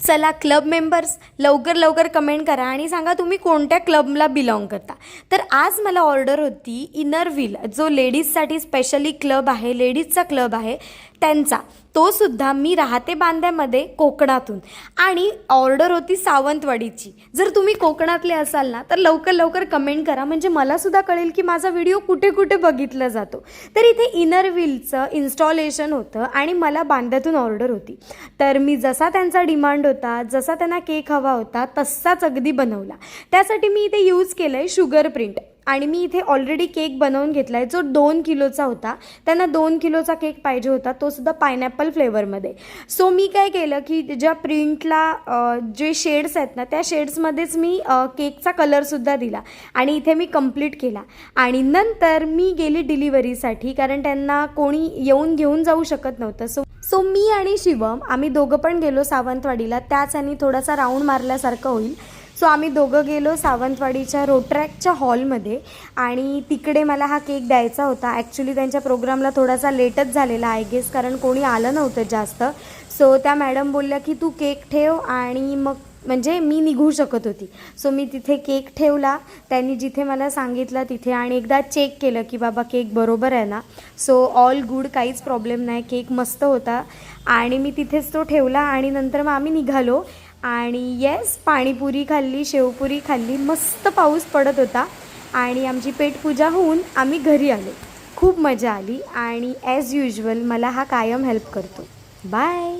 चला club members लवकर लवकर कमेंट करा आणि सांगा तुम्ही कोणत्या क्लबला बिलॉंग करता. तर आज मला ऑर्डर होती इनर व्हील जो लेडीजसाठी स्पेशली क्लब आहे लेडीजचा क्लब आहे त्यांचा. तो सुद्धा मी राहते बांद्यामध्ये कोकणातून. आणि ऑर्डर होती सावंतवाडीची. जर तुम्ही कोकणातले असाल ना तर लवकर लवकर कमेंट करा. म्हणजे मला सुद्धा कळेल की माझा व्हिडिओ कुठे कुठे बघितला जातो. तर इथे इनर व्हीलचं इन्स्टॉलेशन होतं आणि मला बांध्यातून ऑर्डर होती. तर मी जसा त्यांचा डिमांड होता जसा त्यांना केक हवा होता तसाच अगदी बनवला. त्यासाठी मी इथे यूज केलं आहे शुगर प्रिंट आणि मी इथे ऑलरेडी केक बनवून घेतला आहे जो दोन किलोचा होता. त्यांना दोन किलोचा केक पाहिजे होता तो सुद्धा पायनॅपल फ्लेवरमध्ये सो मी काय केलं की ज्या प्रिंटला जे शेड्स आहेत ना त्या शेड्समध्येच मी केकचा कलरसुद्धा दिला. आणि इथे मी कंप्लीट केला. आणि नंतर मी गेली डिलिव्हरीसाठी कारण त्यांना कोणी येऊन घेऊन जाऊ शकत नव्हतं. सो सो मी आणि शिवम आम्ही दोघं पण गेलो सावंतवाडीला. त्याच आणि थोडासा राऊंड मारल्यासारखं होईल. सो आम्ही दोघं गेलो सावंतवाडीच्या रोट्रॅकच्या हॉलमध्ये आणि तिकडे मला हा केक द्यायचा होता. ॲक्च्युली त्यांच्या प्रोग्रामला थोडासा लेटच झालेला आय गेस कारण कोणी आलं नव्हतं जास्त. सो त्या मॅडम बोलल्या की तू केक ठेव आणि मग म्हणजे मी निघू शकत होती. सो मी तिथे केक ठेवला. त्यांनी जिथे मला सांगितलं तिथे आणि एकदा चेक केलं की बाबा केक बरोबर आहे ना. सो ऑल गुड काहीच प्रॉब्लेम नाही. केक मस्त होता. आणि मी तिथेच तो ठेवला आणि नंतर मग आम्ही निघालो. आणि येस पाणीपुरी खाल्ली शेवपुरी खाल्ली. मस्त पाऊस पडत होता. आणि आमची पेटपूजा होऊन आम्ही घरी आलो. खूप मजा आली. आणि ॲज युजल मला हा कायम हेल्प करतो. बाय